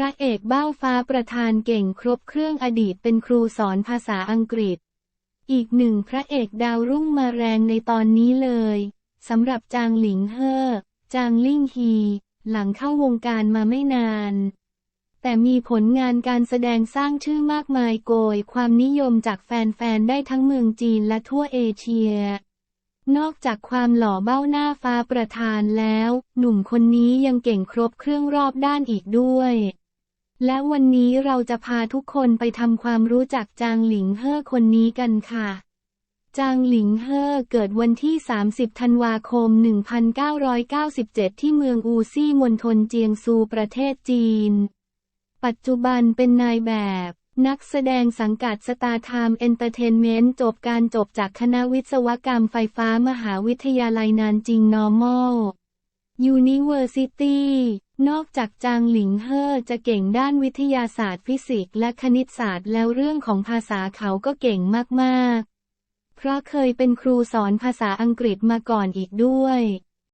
พระเอกเบ้าฟ้าประธานเก่งครบเครื่องอดีตเป็นครูสอนภาษาอังกฤษ อีกหนึ่งพระเอกดาวรุ่งมาแรงในตอนนี้เลยสำหรับจางหลิงเฮอจางลิ่งฮี หลังเข้าวงการมาไม่นาน แต่มีผลงานการแสดงสร้างชื่อมากมายโกย ความนิยมจากแฟนๆ ได้ทั้งเมืองจีนและทั่วเอเชีย นอกจากความหล่อเบ้าหน้าฟ้าประธานแล้ว หนุ่มคนนี้ยังเก่งครบเครื่องรอบด้านอีกด้วย และวันนี้เราจะพาทุกคนไปทำความรู้จักจางหลิงเฮ่อคนนี้กันค่ะ จางหลิงเฮ่อเกิดวันที่ 30 ธันวาคม 1997 ที่เมืองอูซี่มณฑลเจียงซูประเทศจีน ปัจจุบันเป็นนายแบบ นักแสดงสังกัดสตาร์ไทม์เอนเตอร์เทนเมนต์จบการจบจากคณะวิศวกรรมไฟฟ้ามหาวิทยาลัยนานจิงนอร์มอล ยูนิเวอร์ซิตี้ นอกจากจางหลิงเฮ่อจะเก่งด้านวิทยาศาสตร์ฟิสิกส์และคณิตศาสตร์แล้วเรื่องของภาษาเขาก็เก่งมาก ๆ เพราะเคยเป็นครูสอนภาษาอังกฤษมาก่อนอีกด้วย